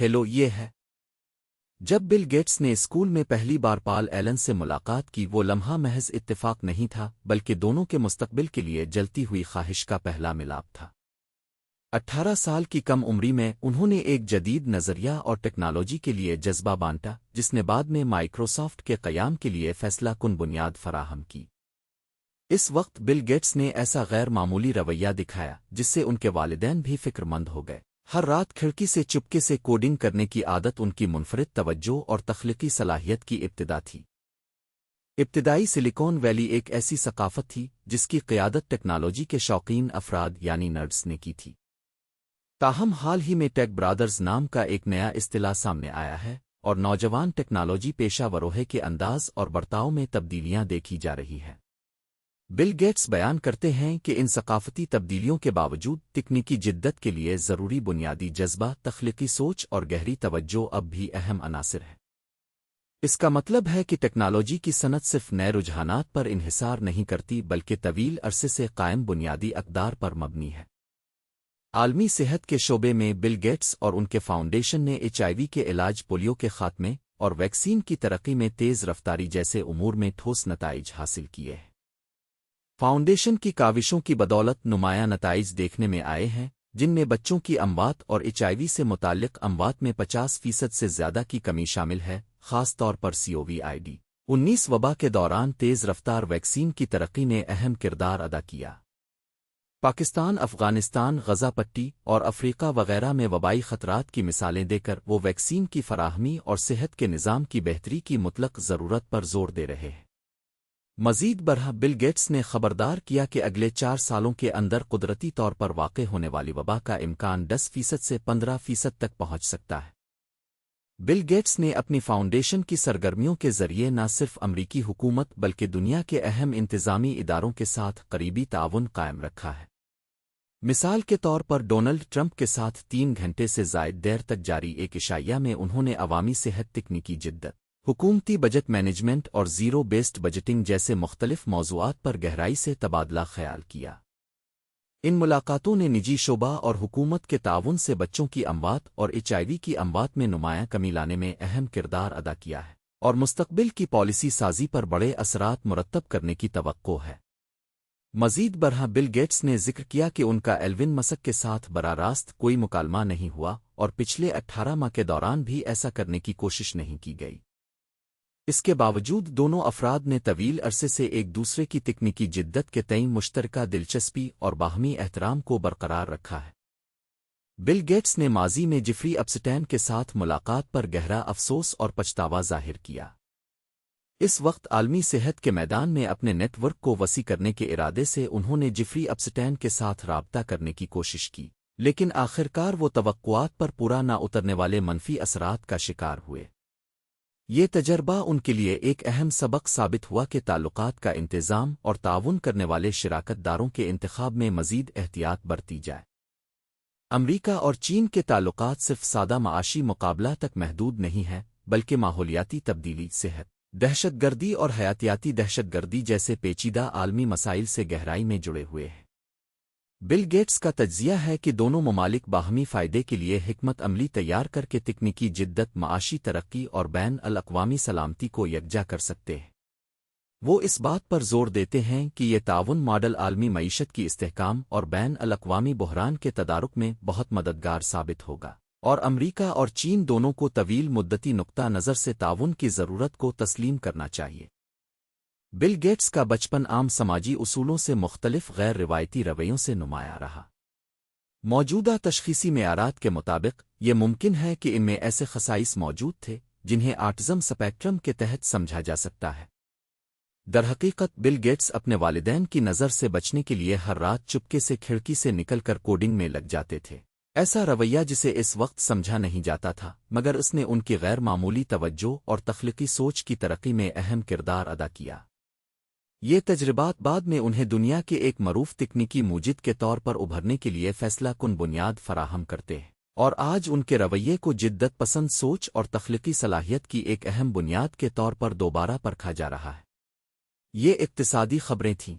Hello, یہ ہے۔ جب بل گیٹس نے اسکول میں پہلی بار پال ایلن سے ملاقات کی، وہ لمحہ محض اتفاق نہیں تھا، بلکہ دونوں کے مستقبل کے لیے جلتی ہوئی خواہش کا پہلا ملاپ تھا۔ اٹھارہ سال کی کم عمری میں انہوں نے ایک جدید نظریہ اور ٹیکنالوجی کے لیے جذبہ بانٹا، جس نے بعد میں مائکروسافٹ کے قیام کے لیے فیصلہ کن بنیاد فراہم کی۔ اس وقت بل گیٹس نے ایسا غیر معمولی رویہ دکھایا، جس سے ان کے والدین بھی فکر مند ہو گئے۔ ہر رات کھڑکی سے چپکے سے کوڈنگ کرنے کی عادت ان کی منفرد توجہ اور تخلیقی صلاحیت کی ابتدا تھی۔ ابتدائی سلیکون ویلی ایک ایسی ثقافت تھی جس کی قیادت ٹیکنالوجی کے شوقین افراد یعنی نرڈس نے کی تھی۔ تاہم، حال ہی میں ٹیک برادرز نام کا ایک نیا اصطلاح سامنے آیا ہے اور نوجوان ٹیکنالوجی پیشہ وروہے کے انداز اور برتاؤ میں تبدیلیاں دیکھی جا رہی ہیں۔ بل گیٹس بیان کرتے ہیں کہ ان ثقافتی تبدیلیوں کے باوجود تکنیکی جدت کے لیے ضروری بنیادی جذبہ، تخلیقی سوچ اور گہری توجہ اب بھی اہم عناصر ہے اس کا مطلب ہے کہ ٹیکنالوجی کی صنعت صرف نئے رجحانات پر انحصار نہیں کرتی، بلکہ طویل عرصے سے قائم بنیادی اقدار پر مبنی ہے۔ عالمی صحت کے شعبے میں بل گیٹس اور ان کے فاؤنڈیشن نے ایچ آئی وی کے علاج پولیو کے خاتمے اور ویکسین کی ترقی میں تیز رفتاری جیسے امور میں ٹھوس نتائج حاصل کیے ہیں۔ فاؤنڈیشن کی کاوشوں کی بدولت نمایاں نتائج دیکھنے میں آئے ہیں، جن میں بچوں کی اموات اور ایچ آئی وی سے متعلق اموات میں پچاس فیصد سے زیادہ کی کمی شامل ہے، خاص طور پر سی او وی آئی ڈی۔ انیس وبا کے دوران تیز رفتار ویکسین کی ترقی نے اہم کردار ادا کیا۔ پاکستان، افغانستان، غزہ پٹی اور افریقہ وغیرہ میں وبائی خطرات کی مثالیں دے کر وہ ویکسین کی فراہمی اور صحت کے نظام کی بہتری کی مطلق ضرورت پر زور دے رہے ہیں۔ مزید برہ بل گیٹس نے خبردار کیا کہ اگلے چار سالوں کے اندر قدرتی طور پر واقع ہونے والی وبا کا امکان دس فیصد سے پندرہ فیصد تک پہنچ سکتا ہے۔ بل گیٹس نے اپنی فاؤنڈیشن کی سرگرمیوں کے ذریعے نہ صرف امریکی حکومت بلکہ دنیا کے اہم انتظامی اداروں کے ساتھ قریبی تعاون قائم رکھا ہے۔ مثال کے طور پر ڈونلڈ ٹرمپ کے ساتھ تین گھنٹے سے زائد دیر تک جاری ایک اشائیہ میں انہوں نے عوامی صحت تکنیکی جدت۔ حکومتی بجٹ مینجمنٹ اور زیرو بیسڈ بجٹنگ جیسے مختلف موضوعات پر گہرائی سے تبادلہ خیال کیا۔ ان ملاقاتوں نے نجی شعبہ اور حکومت کے تعاون سے بچوں کی اموات اور ایچ آئی وی کی اموات میں نمایاں کمی لانے میں اہم کردار ادا کیا ہے اور مستقبل کی پالیسی سازی پر بڑے اثرات مرتب کرنے کی توقع ہے۔ مزید برہا بل گیٹس نے ذکر کیا کہ ان کا ایلون مسک کے ساتھ براہ راست کوئی مکالمہ نہیں ہوا اور پچھلے اٹھارہ ماہ کے دوران بھی ایسا کرنے کی کوشش نہیں کی گئی۔ اس کے باوجود دونوں افراد نے طویل عرصے سے ایک دوسرے کی تکنیکی جدت کے تئیں مشترکہ دلچسپی اور باہمی احترام کو برقرار رکھا ہے۔ بل گیٹس نے ماضی میں جفری اپسٹین کے ساتھ ملاقات پر گہرا افسوس اور پچھتاوا ظاہر کیا۔ اس وقت عالمی صحت کے میدان میں اپنے نیٹ ورک کو وسیع کرنے کے ارادے سے انہوں نے جفری اپسٹین کے ساتھ رابطہ کرنے کی کوشش کی، لیکن آخرکار وہ توقعات پر پورا نہ اترنے والے منفی اثرات کا شکار ہوئے۔ یہ تجربہ ان کے لیے ایک اہم سبق ثابت ہوا کہ تعلقات کا انتظام اور تعاون کرنے والے شراکت داروں کے انتخاب میں مزید احتیاط برتی جائے۔ امریکہ اور چین کے تعلقات صرف سادہ معاشی مقابلہ تک محدود نہیں ہیں، بلکہ ماحولیاتی تبدیلی، صحت دہشت گردی اور حیاتیاتی دہشت گردی جیسے پیچیدہ عالمی مسائل سے گہرائی میں جڑے ہوئے ہیں۔ بل گیٹس کا تجزیہ ہے کہ دونوں ممالک باہمی فائدے کے لیے حکمت عملی تیار کر کے تکنیکی جدت، معاشی ترقی اور بین الاقوامی سلامتی کو یکجا کر سکتے ہیں۔ وہ اس بات پر زور دیتے ہیں کہ یہ تعاون ماڈل عالمی معیشت کی استحکام اور بین الاقوامی بحران کے تدارک میں بہت مددگار ثابت ہوگا۔ اور امریکہ اور چین دونوں کو طویل مدتی نقطہ نظر سے تعاون کی ضرورت کو تسلیم کرنا چاہیے۔ بل گیٹس کا بچپن عام سماجی اصولوں سے مختلف غیر روایتی رویوں سے نمایاں رہا۔ موجودہ تشخیصی معیارات کے مطابق، یہ ممکن ہے کہ ان میں ایسے خصائص موجود تھے جنہیں آٹزم سپیکٹرم کے تحت سمجھا جا سکتا ہے۔ درحقیقت بل گیٹس اپنے والدین کی نظر سے بچنے کے لیے ہر رات چپکے سے کھڑکی سے نکل کر کوڈنگ میں لگ جاتے تھے۔ ایسا رویہ جسے اس وقت سمجھا نہیں جاتا تھا، مگر اس نے ان کی غیر معمولی توجہ اور تخلیقی سوچ کی ترقی میں اہم کردار ادا کیا۔ یہ تجربات بعد میں انہیں دنیا کے ایک معروف تکنیکی موجد کے طور پر ابھرنے کے لیے فیصلہ کن بنیاد فراہم کرتے ہیں۔ اور آج ان کے رویے کو جدت پسند سوچ اور تخلیقی صلاحیت کی ایک اہم بنیاد کے طور پر دوبارہ پرکھا جا رہا ہے۔ یہ اقتصادی خبریں تھیں۔